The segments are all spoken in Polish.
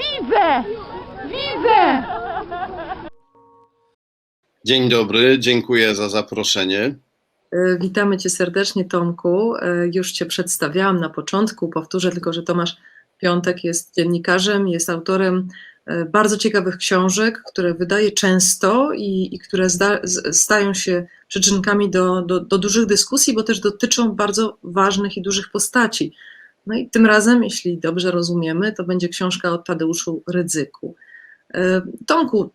Widzę! Widzę! Dzień dobry, dziękuję za zaproszenie. E, Witamy Cię serdecznie, Tomku. E, Już Cię przedstawiałam na początku. Powtórzę tylko, że Tomasz Piątek jest dziennikarzem, jest autorem e, bardzo ciekawych książek, które wydaje często i, i które stają się przyczynkami do, do, do dużych dyskusji, bo też dotyczą bardzo ważnych i dużych postaci. No i tym razem, jeśli dobrze rozumiemy, to będzie książka o Tadeuszu Rydzyku. E, Tomku,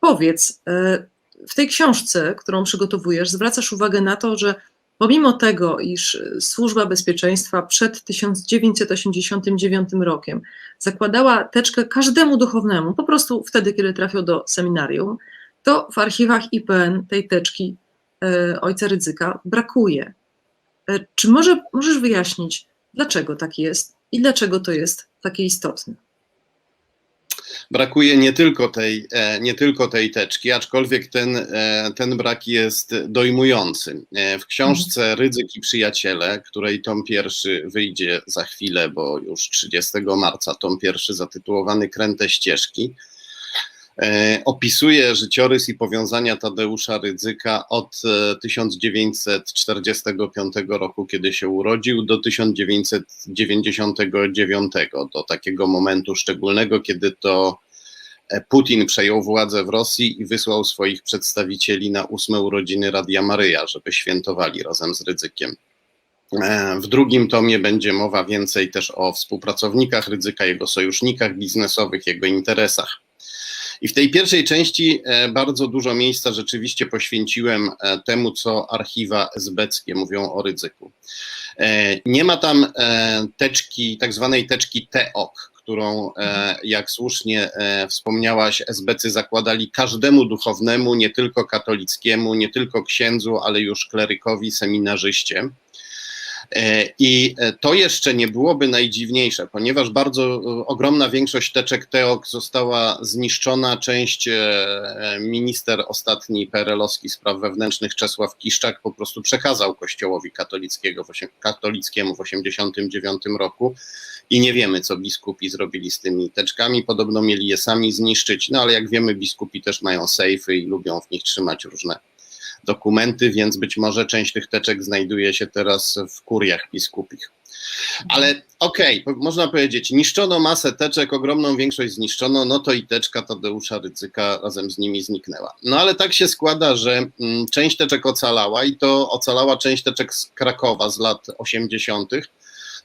powiedz, e, w tej książce, którą przygotowujesz, zwracasz uwagę na to, że pomimo tego, iż Służba Bezpieczeństwa przed 1989 rokiem zakładała teczkę każdemu duchownemu, po prostu wtedy, kiedy trafiał do seminarium, to w archiwach IPN tej teczki e, ojca Rydzyka brakuje. Czy może, możesz wyjaśnić, dlaczego tak jest i dlaczego to jest takie istotne? Brakuje nie tylko tej, e, nie tylko tej teczki, aczkolwiek ten, e, ten brak jest dojmujący. E, W książce Rydzyk i Przyjaciele, której tom pierwszy wyjdzie za chwilę, bo już 30 marca tom pierwszy zatytułowany Kręte ścieżki, opisuje życiorys i powiązania Tadeusza Rydzyka od e, 1945 roku, kiedy się urodził, do 1999, do takiego momentu szczególnego, kiedy to e, Putin przejął władzę w Rosji i wysłał swoich przedstawicieli na ósme urodziny Radia Maryja, żeby świętowali razem z Rydzykiem. E, W drugim tomie będzie mowa więcej też o współpracownikach Rydzyka, jego sojusznikach biznesowych, jego interesach. I w tej pierwszej części e, bardzo dużo miejsca rzeczywiście poświęciłem e, temu, co archiwa esbeckie mówią o ryzyku. E, Nie ma tam teczki, tak zwanej teczki TEOK, którą, jak słusznie wspomniałaś, esbecy zakładali każdemu duchownemu, nie tylko katolickiemu, nie tylko księdzu, ale już klerykowi, seminarzyście. E, I e, to jeszcze nie byłoby najdziwniejsze, ponieważ bardzo e, ogromna większość teczek TEOK została zniszczona. Część minister ostatni PRL-owski spraw wewnętrznych Czesław Kiszczak po prostu przekazał Kościołowi katolickiego katolickiemu w 1989 roku i nie wiemy, co biskupi zrobili z tymi teczkami. Podobno mieli je sami zniszczyć, no ale jak wiemy, biskupi też mają sejfy i lubią w nich trzymać różne dokumenty, więc być może część tych teczek znajduje się teraz w kuriach biskupich. Ale okej, po- można powiedzieć, niszczono masę teczek, ogromną większość zniszczono, no to i teczka Tadeusza Rycyka razem z nimi zniknęła. No ale tak się składa, że mm, część teczek ocalała i to ocalała część teczek z Krakowa z lat 80.,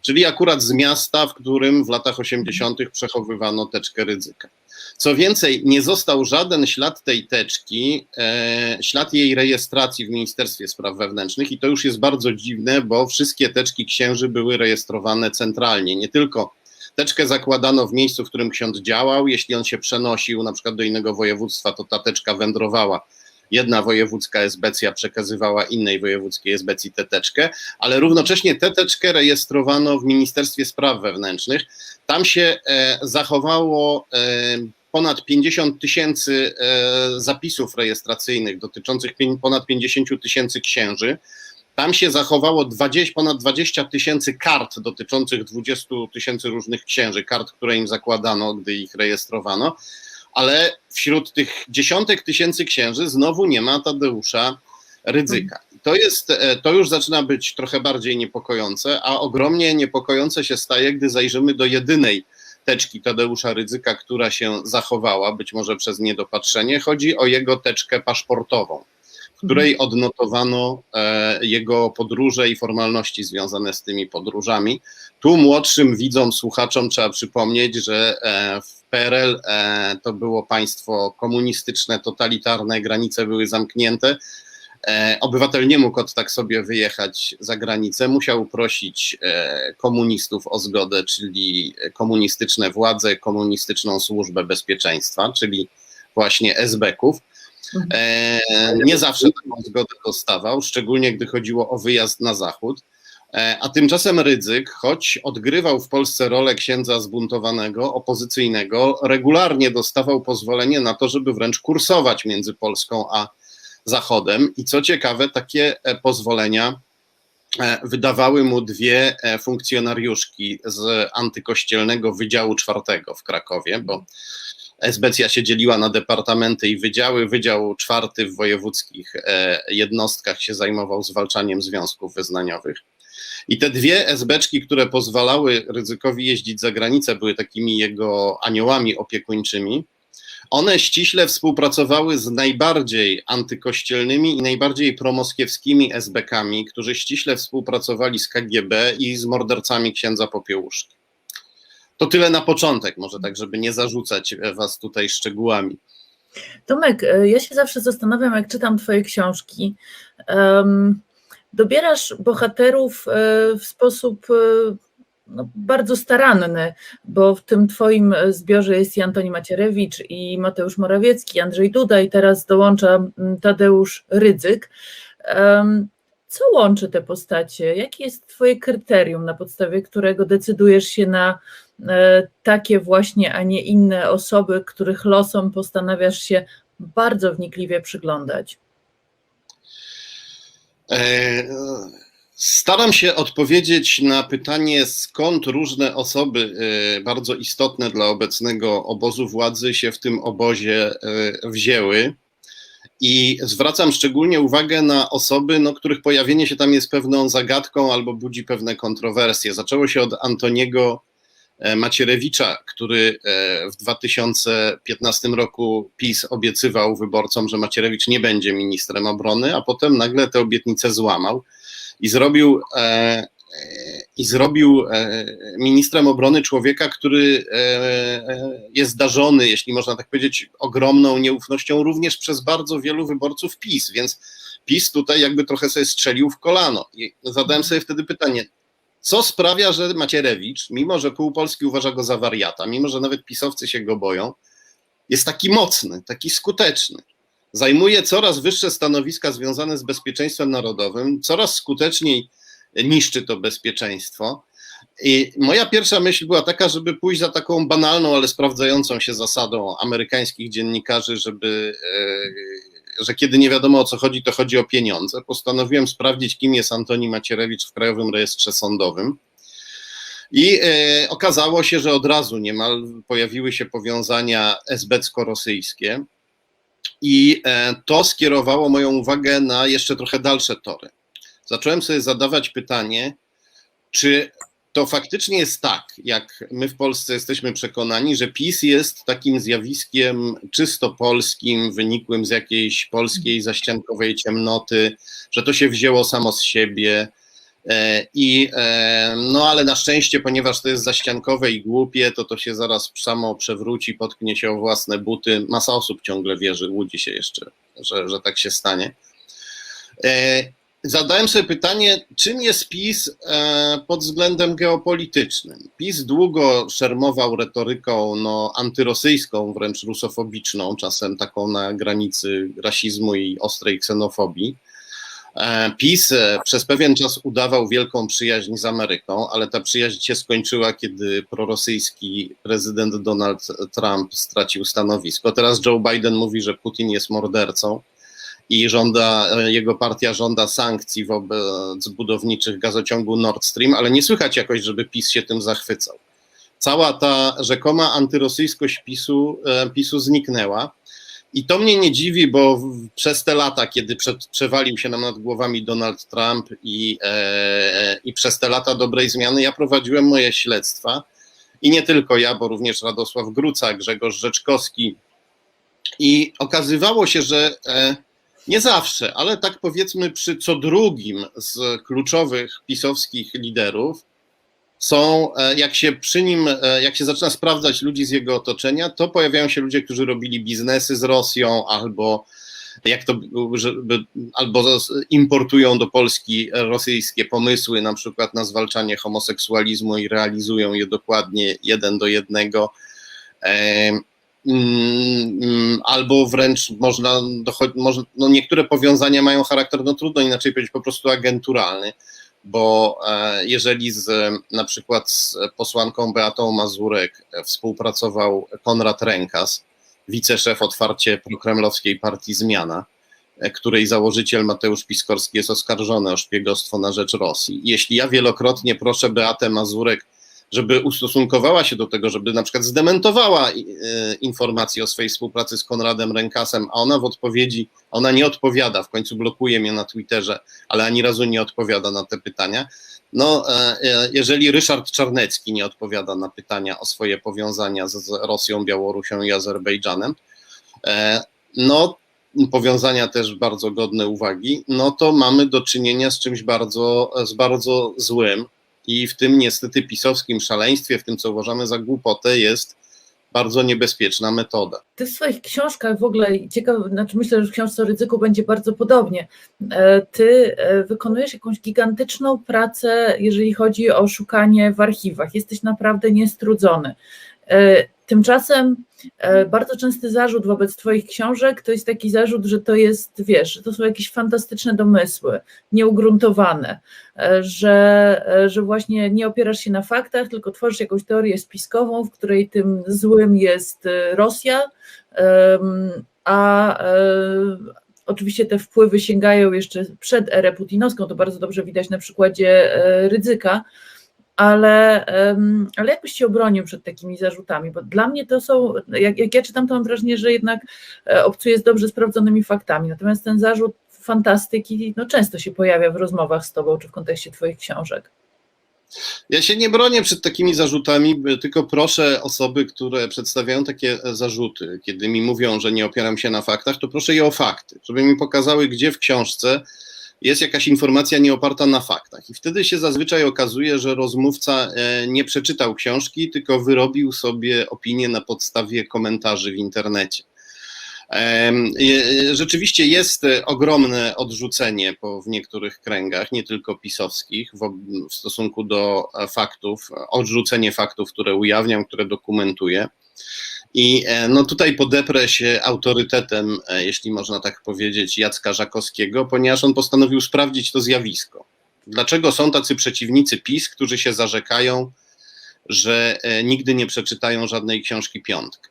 czyli akurat z miasta, w którym w latach 80. przechowywano teczkę Rydzyka. Co więcej, nie został żaden ślad tej teczki, e, ślad jej rejestracji w Ministerstwie Spraw Wewnętrznych i to już jest bardzo dziwne, bo wszystkie teczki księży były rejestrowane centralnie. Nie tylko teczkę zakładano w miejscu, w którym ksiądz działał, jeśli on się przenosił na przykład do innego województwa, to ta teczka wędrowała. Jedna wojewódzka esbecja przekazywała innej wojewódzkiej esbecji tę teczkę, ale równocześnie tę teczkę rejestrowano w Ministerstwie Spraw Wewnętrznych. Tam się e, zachowało e, ponad 50 tysięcy e, zapisów rejestracyjnych dotyczących ponad 50 tysięcy księży. Tam się zachowało 20, ponad 20 tysięcy kart dotyczących 20 tysięcy różnych księży, kart, które im zakładano, gdy ich rejestrowano, ale wśród tych dziesiątek tysięcy księży znowu nie ma Tadeusza Rydzyka. I To, jest, e, to już zaczyna być trochę bardziej niepokojące, a ogromnie niepokojące się staje, gdy zajrzymy do jedynej teczki Tadeusza Rydzyka, która się zachowała, być może przez niedopatrzenie. Chodzi o jego teczkę paszportową, w której odnotowano e, jego podróże i formalności związane z tymi podróżami. Tu młodszym widzom, słuchaczom trzeba przypomnieć, że e, w PRL e, to było państwo komunistyczne, totalitarne, granice były zamknięte. E, Obywatel nie mógł od tak sobie wyjechać za granicę, musiał prosić e, komunistów o zgodę, czyli komunistyczne władze, komunistyczną służbę bezpieczeństwa, czyli właśnie SB-ków. Nie zawsze taką zgodę dostawał, szczególnie gdy chodziło o wyjazd na zachód. E, A tymczasem Rydzyk, choć odgrywał w Polsce rolę księdza zbuntowanego, opozycyjnego, regularnie dostawał pozwolenie na to, żeby wręcz kursować między Polską a Zachodem. I co ciekawe, takie e, pozwolenia e, wydawały mu dwie funkcjonariuszki z antykościelnego Wydziału Czwartego w Krakowie, bo Esbecja się dzieliła na departamenty i wydziały. Wydział czwarty w wojewódzkich jednostkach się zajmował zwalczaniem związków wyznaniowych. I te dwie esbeczki, które pozwalały ryzykowi jeździć za granicę, były takimi jego aniołami opiekuńczymi. One ściśle współpracowały z najbardziej antykościelnymi i najbardziej promoskiewskimi SBK-ami, którzy ściśle współpracowali z KGB i z mordercami księdza Popiełuszki. To tyle na początek, może tak, żeby nie zarzucać was tutaj szczegółami. Tomek, e, ja się zawsze zastanawiam, jak czytam Twoje książki. Um, dobierasz bohaterów e, w sposób e, no, bardzo staranny, bo w tym Twoim zbiorze jest i Antoni Macierewicz, i Mateusz Morawiecki, Andrzej Duda, i teraz dołącza Tadeusz Rydzyk. Co łączy te postacie? Jakie jest Twoje kryterium, na podstawie którego decydujesz się na e, takie właśnie, a nie inne osoby, których losom postanawiasz się bardzo wnikliwie przyglądać? E, Staram się odpowiedzieć na pytanie, skąd różne osoby e, bardzo istotne dla obecnego obozu władzy się w tym obozie e, wzięły. I zwracam szczególnie uwagę na osoby, no, których pojawienie się tam jest pewną zagadką albo budzi pewne kontrowersje. Zaczęło się od Antoniego Macierewicza, który w 2015 roku PiS obiecywał wyborcom, że Macierewicz nie będzie ministrem obrony, a potem nagle te obietnice złamał i zrobił, e, e, i zrobił e, ministrem obrony człowieka, który e, e, jest zdarzony, jeśli można tak powiedzieć, ogromną nieufnością również przez bardzo wielu wyborców PiS, więc PiS tutaj jakby trochę sobie strzelił w kolano. I zadałem sobie wtedy pytanie, co sprawia, że Macierewicz, mimo że pół Polski uważa go za wariata, mimo że nawet pisowcy się go boją, jest taki mocny, taki skuteczny zajmuje coraz wyższe stanowiska związane z bezpieczeństwem narodowym, coraz skuteczniej niszczy to bezpieczeństwo. I moja pierwsza myśl była taka, żeby pójść za taką banalną, ale sprawdzającą się zasadą amerykańskich dziennikarzy, żeby, e, że kiedy nie wiadomo o co chodzi, to chodzi o pieniądze. Postanowiłem sprawdzić, kim jest Antoni Macierewicz w Krajowym Rejestrze Sądowym. I e, okazało się, że od razu niemal pojawiły się powiązania esbecko-rosyjskie. I e, to skierowało moją uwagę na jeszcze trochę dalsze tory. Zacząłem sobie zadawać pytanie, czy to faktycznie jest tak, jak my w Polsce jesteśmy przekonani, że PiS jest takim zjawiskiem czysto polskim, wynikłym z jakiejś polskiej zaściankowej ciemnoty, że to się wzięło samo z siebie. E, I e, no ale na szczęście, ponieważ to jest zaściankowe i głupie, to to się zaraz samo przewróci, potknie się o własne buty. Masa osób ciągle wierzy, łudzi się jeszcze, że, że tak się stanie. E, zadałem sobie pytanie, czym jest PiS pod względem geopolitycznym? PiS długo szermował retoryką no, antyrosyjską, wręcz rusofobiczną, czasem taką na granicy rasizmu i ostrej ksenofobii. PiS przez pewien czas udawał wielką przyjaźń z Ameryką, ale ta przyjaźń się skończyła, kiedy prorosyjski prezydent Donald Trump stracił stanowisko. Teraz Joe Biden mówi, że Putin jest mordercą i żąda, jego partia żąda sankcji wobec budowniczych gazociągu Nord Stream, ale nie słychać jakoś, żeby PiS się tym zachwycał. Cała ta rzekoma antyrosyjskość PiSu, PiSu zniknęła. I to mnie nie dziwi, bo przez te lata, kiedy prze, przewalił się nam nad głowami Donald Trump i, e, i przez te lata dobrej zmiany, ja prowadziłem moje śledztwa i nie tylko ja, bo również Radosław Gruca, Grzegorz Rzeczkowski. I okazywało się, że e, nie zawsze, ale tak powiedzmy przy co drugim z kluczowych pisowskich liderów, są, jak się przy nim, jak się zaczyna sprawdzać ludzi z jego otoczenia, to pojawiają się ludzie, którzy robili biznesy z Rosją albo jak to, żeby, albo importują do Polski rosyjskie pomysły, na przykład na zwalczanie homoseksualizmu i realizują je dokładnie jeden do jednego. Albo wręcz można, można no niektóre powiązania mają charakter, no trudno inaczej powiedzieć, po prostu agenturalny bo jeżeli z, na przykład z posłanką Beatą Mazurek współpracował Konrad Rękas, wiceszef otwarcie prokremlowskiej partii Zmiana, e, której założyciel Mateusz Piskorski jest oskarżony o szpiegostwo na rzecz Rosji. Jeśli ja wielokrotnie proszę Beatę Mazurek, żeby ustosunkowała się do tego, żeby na przykład zdementowała e, informacje o swojej współpracy z Konradem Rękasem, a ona w odpowiedzi, ona nie odpowiada, w końcu blokuje mnie na Twitterze, ale ani razu nie odpowiada na te pytania. No, e, e, jeżeli Ryszard Czarnecki nie odpowiada na pytania o swoje powiązania z, Rosją, Białorusią i Azerbejdżanem, no, powiązania też bardzo godne uwagi, no to mamy do czynienia z czymś bardzo, z bardzo złym i w tym niestety pisowskim szaleństwie, w tym co uważamy za głupotę jest bardzo niebezpieczna metoda. Ty w swoich książkach w ogóle, ciekawe, znaczy myślę, że w książce o ryzyku będzie bardzo podobnie. E, Ty e, wykonujesz jakąś gigantyczną pracę, jeżeli chodzi o szukanie w archiwach. Jesteś naprawdę niestrudzony. E, Tymczasem bardzo częsty zarzut wobec Twoich książek to jest taki zarzut, że to jest, wiesz, to są jakieś fantastyczne domysły, nieugruntowane, że, że właśnie nie opierasz się na faktach, tylko tworzysz jakąś teorię spiskową, w której tym złym jest Rosja, a oczywiście te wpływy sięgają jeszcze przed erę putinowską, to bardzo dobrze widać na przykładzie Rydzyka, ale, ale jakbyś się obronił przed takimi zarzutami, bo dla mnie to są, jak, jak ja czytam, to mam wrażenie, że jednak e, obcuję z dobrze sprawdzonymi faktami, natomiast ten zarzut fantastyki no, często się pojawia w rozmowach z tobą, czy w kontekście twoich książek. Ja się nie bronię przed takimi zarzutami, tylko proszę osoby, które przedstawiają takie zarzuty, kiedy mi mówią, że nie opieram się na faktach, to proszę je o fakty, żeby mi pokazały, gdzie w książce jest jakaś informacja nieoparta na faktach. I wtedy się zazwyczaj okazuje, że rozmówca e, nie przeczytał książki, tylko wyrobił sobie opinię na podstawie komentarzy w internecie. Rzeczywiście jest ogromne odrzucenie po, w niektórych kręgach, nie tylko pisowskich, w, w stosunku do faktów, odrzucenie faktów, które ujawniam, które dokumentuję. I e, no tutaj podeprę się autorytetem, e, jeśli można tak powiedzieć, Jacka Żakowskiego, ponieważ on postanowił sprawdzić to zjawisko. Dlaczego są tacy przeciwnicy PiS, którzy się zarzekają, że e, nigdy nie przeczytają żadnej książki piątki?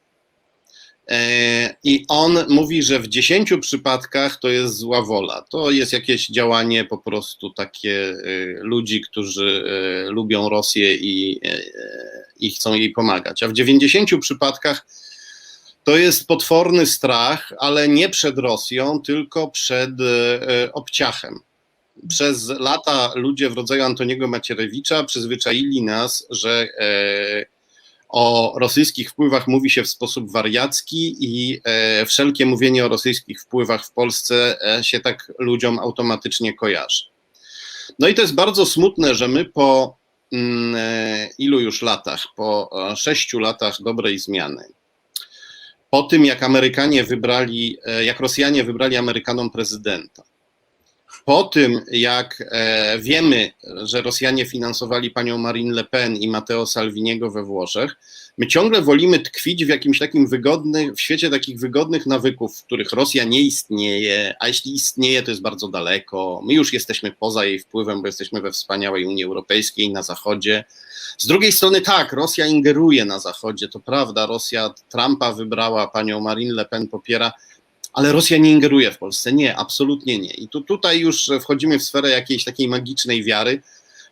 I on mówi, że w dziesięciu przypadkach to jest zła wola. To jest jakieś działanie po prostu takie ludzi, którzy lubią Rosję i, i chcą jej pomagać. A w 90 przypadkach to jest potworny strach, ale nie przed Rosją, tylko przed obciachem. Przez lata ludzie w rodzaju Antoniego Macierewicza przyzwyczaili nas, że o rosyjskich wpływach mówi się w sposób wariacki i e, wszelkie mówienie o rosyjskich wpływach w Polsce e, się tak ludziom automatycznie kojarzy. No i to jest bardzo smutne, że my po mm, e, ilu już latach, po sześciu latach dobrej zmiany, po tym jak Amerykanie wybrali, jak Rosjanie wybrali Amerykanom prezydenta, po tym, jak e, wiemy, że Rosjanie finansowali panią Marine Le Pen i Matteo Salviniego we Włoszech, my ciągle wolimy tkwić w jakimś takim wygodnym, w świecie takich wygodnych nawyków, w których Rosja nie istnieje, a jeśli istnieje, to jest bardzo daleko. My już jesteśmy poza jej wpływem, bo jesteśmy we wspaniałej Unii Europejskiej, na Zachodzie. Z drugiej strony, tak, Rosja ingeruje na Zachodzie, to prawda, Rosja Trumpa wybrała, panią Marine Le Pen popiera ale Rosja nie ingeruje w Polsce. Nie, absolutnie nie. I tu, tutaj już wchodzimy w sferę jakiejś takiej magicznej wiary,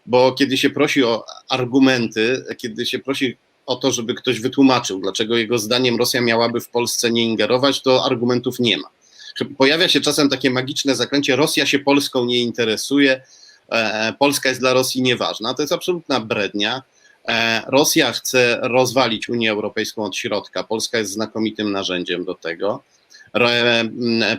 bo kiedy się prosi o argumenty, kiedy się prosi o to, żeby ktoś wytłumaczył, dlaczego jego zdaniem Rosja miałaby w Polsce nie ingerować, to argumentów nie ma. Pojawia się czasem takie magiczne zakręcie, Rosja się Polską nie interesuje, e, Polska jest dla Rosji nieważna. To jest absolutna brednia. E, Rosja chce rozwalić Unię Europejską od środka. Polska jest znakomitym narzędziem do tego.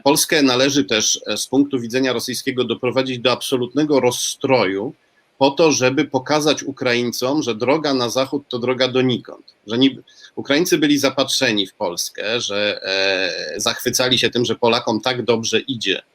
Polskę należy też e, z punktu widzenia rosyjskiego doprowadzić do absolutnego rozstroju, po to, żeby pokazać Ukraińcom, że droga na zachód to droga donikąd. Że niby, Ukraińcy byli zapatrzeni w Polskę, że e, zachwycali się tym, że Polakom tak dobrze idzie E,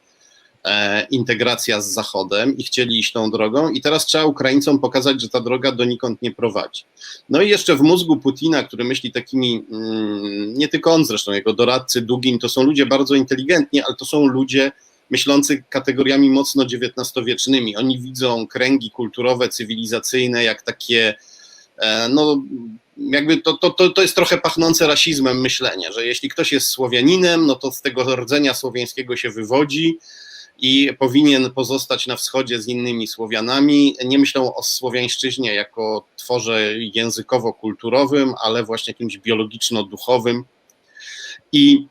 integracja z Zachodem i chcieli iść tą drogą, i teraz trzeba Ukraińcom pokazać, że ta droga donikąd nie prowadzi. No i jeszcze w mózgu Putina, który myśli takimi, mm, nie tylko on zresztą, jego doradcy Dugin, to są ludzie bardzo inteligentni, ale to są ludzie myślący kategoriami mocno XIX-wiecznymi. Oni widzą kręgi kulturowe, cywilizacyjne jak takie e, no jakby to, to, to, to jest trochę pachnące rasizmem myślenie, że jeśli ktoś jest Słowianinem, no to z tego rdzenia słowiańskiego się wywodzi i powinien pozostać na wschodzie z innymi Słowianami. Nie myślą o słowiańszczyźnie jako tworze językowo-kulturowym, ale właśnie jakimś biologiczno-duchowym. I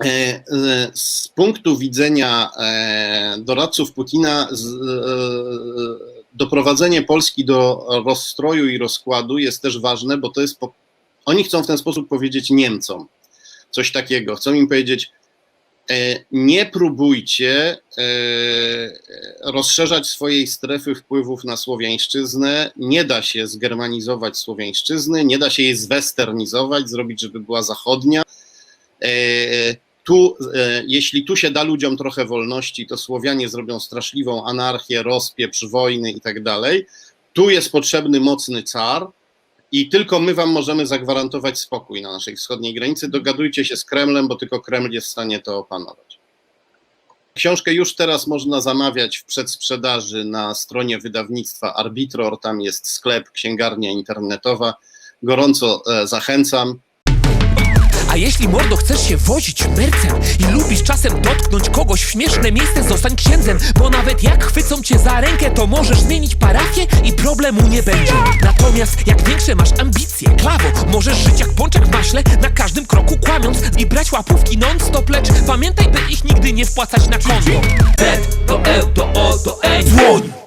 e, e, z punktu widzenia e, doradców Putina, doprowadzenie Polski do rozstroju i rozkładu jest też ważne, bo to jest. Oni chcą w ten sposób powiedzieć Niemcom coś takiego. Chcą im powiedzieć, nie próbujcie e, rozszerzać swojej strefy wpływów na słowiańszczyznę. Nie da się zgermanizować słowiańszczyzny, nie da się jej zwesternizować, zrobić, żeby była zachodnia. E, Tu, e, jeśli tu się da ludziom trochę wolności, to Słowianie zrobią straszliwą anarchię, rozpieprz, wojny i tak dalej. Tu jest potrzebny mocny car i tylko my wam możemy zagwarantować spokój na naszej wschodniej granicy. Dogadujcie się z Kremlem, bo tylko Kreml jest w stanie to opanować. Książkę już teraz można zamawiać w przedsprzedaży na stronie wydawnictwa Arbitror. Tam jest sklep, księgarnia internetowa. Gorąco e, zachęcam. A jeśli mordo chcesz się wozić mercem i lubisz czasem dotknąć kogoś w śmieszne miejsce, zostań księdzem, bo nawet jak chwycą cię za rękę, to możesz zmienić parafię i problemu nie będzie. Natomiast jak większe masz ambicje, klawo, możesz żyć jak pączek w maśle, na każdym kroku kłamiąc i brać łapówki non-stop, lecz pamiętaj, by ich nigdy nie wpłacać na konto. Z to E to O to E dzwoń!